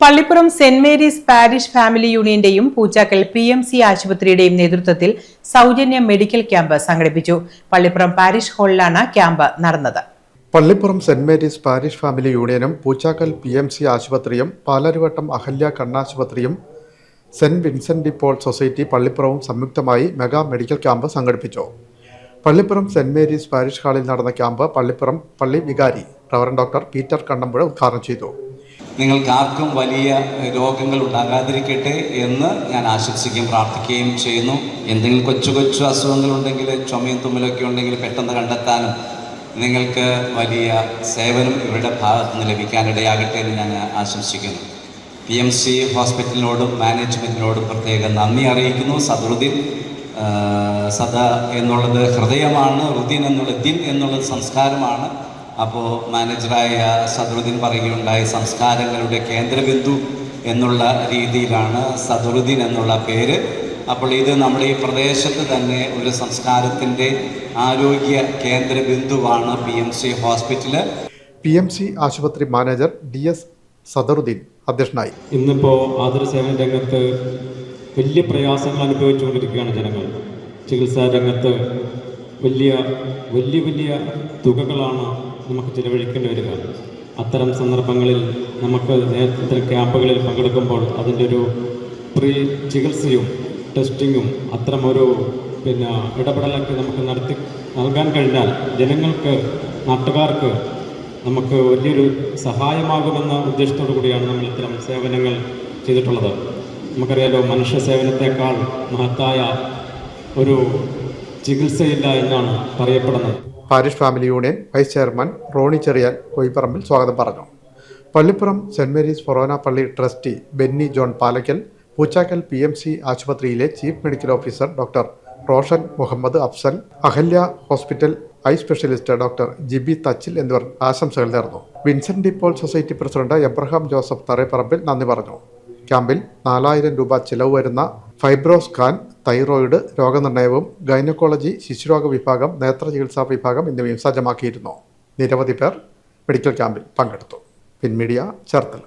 Pallippuram saint Mary's parish family യൂണിയന്റെയും Poochakkal P M C ആശുപത്രിയുടെയും നേതൃത്വത്തിൽ സൗജന്യ മെഡിക്കൽ ക്യാമ്പ് സംഘടിപ്പിച്ചു. പള്ളിപ്പുറം പാരിഷ് ഹാളിലാണ് ക്യാമ്പ് നടന്നത്. Pallippuram saint Mary's parish family യൂണിയനും പൂച്ചാക്കൽ പി എം സി ആശുപത്രിയും Palaruvattam Ahalya കണ്ണാശുപത്രിയും saint Vincent de Paul society പള്ളിപ്പുറവും സംയുക്തമായി മെഗാ മെഡിക്കൽ ക്യാമ്പ് സംഘടിപ്പിച്ചു. പള്ളിപ്പുറം സെന്റ് മേരീസ് പാരിഷ് ഹാളിൽ നടന്ന ക്യാമ്പ് പള്ളിപ്പുറം പള്ളി വികാരി റവറൻ ഡോക്ടർ പീറ്റർ കണ്ണമ്പുഴ ഉദ്ഘാടനം ചെയ്തു. നിങ്ങൾക്കാർക്കും വലിയ രോഗങ്ങൾ ഉണ്ടാകാതിരിക്കട്ടെ എന്ന് ഞാൻ ആശംസിക്കുകയും പ്രാർത്ഥിക്കുകയും ചെയ്യുന്നു. എന്തെങ്കിലും കൊച്ചു കൊച്ചു അസുഖങ്ങളുണ്ടെങ്കിൽ ചുമയും തുമ്മലൊക്കെ ഉണ്ടെങ്കിൽ പെട്ടെന്ന് കണ്ടെത്താനും നിങ്ങൾക്ക് വലിയ സേവനം ഇവരുടെ ഭാഗത്ത് നിന്ന് ലഭിക്കാനിടയാകട്ടെ എന്ന് ഞാൻ ആശംസിക്കുന്നു. പി എം സി ഹോസ്പിറ്റലിനോടും മാനേജ്മെന്റിനോടും പ്രത്യേകം നന്ദി അറിയിക്കുന്നു. സദറുദ്ദീൻ ആ, സദ എന്നുള്ളത് ഹൃദയമാണ് റുദിൻ എന്നുള്ളത് ദിൻ എന്നുള്ളത് സംസ്കാരമാണ്. അപ്പോൾ മാനേജറായ സദറുദ്ദീൻ പറയുകയുണ്ടായി സംസ്കാരങ്ങളുടെ കേന്ദ്രബിന്ദു എന്നുള്ള രീതിയിലാണ് സദറുദ്ദീൻ എന്നുള്ള പേര്. അപ്പോൾ ഇത് നമ്മുടെ ഈ പ്രദേശത്ത് തന്നെ ഒരു സംസ്കാരത്തിന്റെ ആരോഗ്യ കേന്ദ്രബിന്ദുവാണ് P M C hospital. P M C ആശുപത്രി മാനേജർ ഡി എസ് സദറുദ്ദീൻ അധ്യക്ഷനായി. ഇന്നിപ്പോൾ ആതുര സേവന രംഗത്ത് വലിയ പ്രയാസങ്ങൾ അനുഭവിച്ചുകൊണ്ടിരിക്കുകയാണ് ജനങ്ങൾ. ചികിത്സാ രംഗത്ത് വലിയ വലിയ വലിയ തുകകളാണ് നമുക്ക് ചിലവഴിക്കേണ്ടി വരിക. അത്തരം സന്ദർഭങ്ങളിൽ നമുക്ക് നേരത്തെ ക്യാമ്പുകളിൽ പങ്കെടുക്കുമ്പോൾ അതിന്റെ ഒരു പ്രീ ചികിത്സയും ടെസ്റ്റിങ്ങും അത്തരം ഒരു പിന്നെ ഇടപെടലൊക്കെ നമുക്ക് നടത്തി നൽകാൻ കഴിഞ്ഞാൽ ജനങ്ങൾക്ക് നാട്ടുകാർക്ക് നമുക്ക് വലിയൊരു സഹായമാകുമെന്ന ഉദ്ദേശത്തോടു കൂടിയാണ് നമ്മൾ ഇത്തരം സേവനങ്ങൾ ചെയ്തിട്ടുള്ളത്. നമുക്കറിയാലോ മനുഷ്യ സേവനത്തെക്കാൾ മഹത്തായ ഒരു ചികിത്സയില്ല എന്നാണ് പറയപ്പെടുന്നത്. Parish family union vice chairman Rony Cheriyan Koipparambil സ്വാഗതം പറഞ്ഞു. പള്ളിപ്പുറം സെന്റ് മേരീസ് ഫൊറോന പള്ളി trustee Benny John Palakkal Poochakkal P M C ആശുപത്രിയിലെ chief medical officer doctor Roshan Muhammad Afsal Ahalya hospital eye specialist doctor Jibi Thachil എന്നിവർ ആശംസകൾ നേർന്നു. Vincent de Paul society president Abraham Joseph Thareparambil നന്ദി പറഞ്ഞു. ക്യാമ്പിൽ നാലായിരം രൂപ ചിലവ് വരുന്ന ഫൈബ്രോസ്കാൻ തൈറോയിഡ് രോഗനിർണയവും ഗൈനക്കോളജി ശിശുരോഗ വിഭാഗം നേത്ര ചികിത്സാ വിഭാഗം എന്നിവയും സജ്ജമാക്കിയിരുന്നു. നിരവധി പേർ മെഡിക്കൽ ക്യാമ്പിൽ പങ്കെടുത്തു. പിൻമീഡിയ ചേർത്തല.